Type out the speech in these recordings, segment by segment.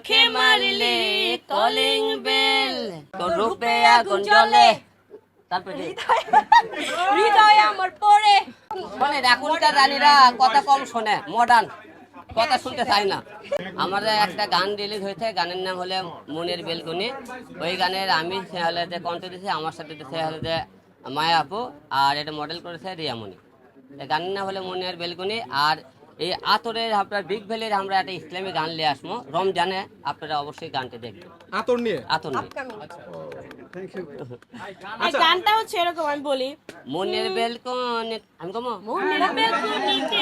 চোখে মারিলে calling bell রূপে আগুন জ্বলে। তারপরে এখনকার রানীরা কথা কম শোনে মডার্ন কথা শুনতে না। আমাদের একটা গান রিলিজ হয়েছে, গানের নাম হলে ওই গানের আমি সে হলে যে আমার সাথে দিয়েছে হলে যে মায়া আপু আর এটা মডেল করেছে রিয়ামণি। গানের নাম হলে মনের বেলকুনি, আর এই আতরের আপনার বিগ ভ্যালির আমরা একটা ইসলামী গান নিয়ে আসব। রমজানে আপনারা অবশ্যই গানটি দেখবেন। আতর নিয়ে? আতর নিয়ে। গানটা হচ্ছে এরকম আমি বলি। মনের বেলকুনি আমি কমো? মনের বেলকুনিতে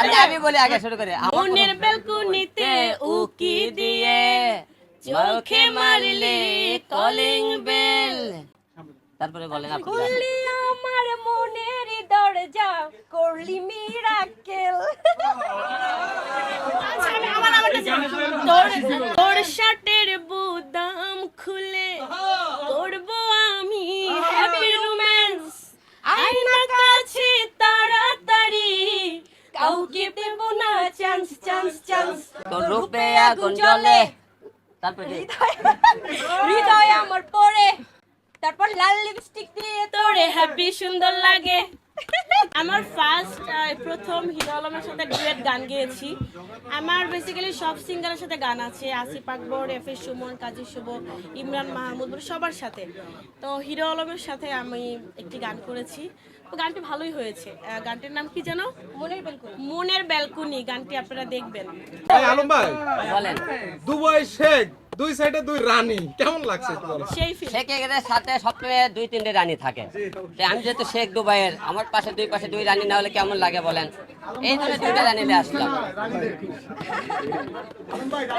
আমি বলি আমি বলি আগে শুরু করে। আমার মনের বেলকুনিতে উকি দিয়ে চোখে মারলে কলিং বেল তারপরে বলেন আপনি। আমার আমার আমারটা জানো। তোর শার্টের বুদাম খুলে করব আমি হ্যাপি রোম্যান্স আয়না কাছে তাড়াতাড়ি। কাউকে দেব না চান্স চান্স চান্স তোর রূপে আগুন জ্বলে। তারপরে হৃদয় আমার পড়ে। তারপর লাল লিপস্টিক দিয়ে তোরে হ্যাপি সুন্দর লাগে। আমার ফার্স্ট প্রথম হিরো আলমের সাথে ডুয়েট গান গেয়েছি। আমার বেসিক্যালি সব সিঙ্গারের সাথে গান আছে আসিফ আকবর এফ এস সুমন কাজী শুভ ইমরান মাহমুদ মানে সবার সাথে। তো হিরো আলমের সাথে আমি একটি গান করেছি। তো গানটি ভালোই হয়েছে। গানটির নাম কি যেন? মনের বেলকুনি। মনের ব্যালকনি গানটি আপনারা দেখবেন। আলম ভাই বলেন। দুবাই শেখ দুই সাইডে দুই রানী। কেমন লাগছে একটু বলো? সেই ফিল শেখের সাথে সবসময় দুই তিনটে রানী থাকে। আমি যেহেতু শেখ দুবাইয়ের আমার পাশে দুই পাশে দুই রানী না হলে কেমন লাগে বলেন? এই জন্য দুইটা রানী নিয়ে আসলাম।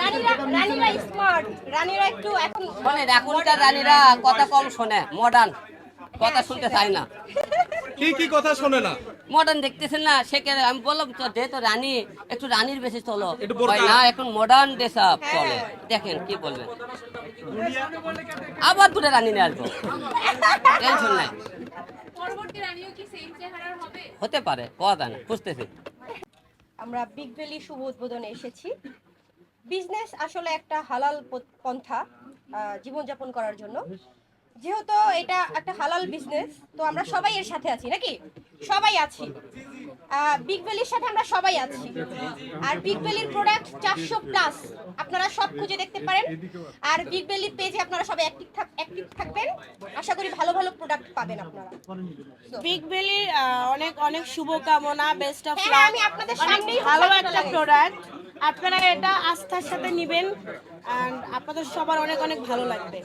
রানীরা রানীরা স্মার্ট রানীরা একটু এখন শোনেন এখনকার রানীরা কথা কম শোনে মডার্ন কথা শুনতে চাই না। কি কি কথা শোনে না? মডার্ন দেখতেছেন না সেখানে আমি বললাম তো যেহেতু রানী একটু রানীর বেশি চলো। একটু না এখন মডার্ন ড্রেস আপ চলে। দেখেন কি বলবেন। আবার দুটো রানী নিয়ে আসব। টেনশন নাই। পরবর্তী রানীও কি সেম চেহারার হবে? হতে পারে কথা যায় না বুঝতেছি আমরা বিগ ভ্যালি শুভ উদ্বোধনে এসেছি। বিজনেস আসলে একটা হালাল পন্থা জীবনযাপন করার জন্য। যেহেতু এটা একটা হালাল বিজনেস তো আমরা সবাই এর সাথে আছি নাকি? সবাই আছি। বিগ ভ্যালির সাথে আমরা সবাই আছি। আর বিগ ভ্যালির প্রোডাক্ট চারশো প্লাস আপনারা সব খুঁজে দেখতে পারেন। আর বিগ ভ্যালি পেজে আপনারা সবাই অ্যাক্টিভ থাক অ্যাক্টিভ থাকবেন। আশা করি ভালো ভালো প্রোডাক্ট পাবেন আপনারা। বিগ ভ্যালি অনেক অনেক শুভকামনা বেস্ট অফ লাক আমি আপনাদের সামনেই ভালো একটা প্রোডাক্ট আপনারা এটা আস্থার সাথে নেবেন। আপনাদের সবার অনেক অনেক ভালো লাগবে।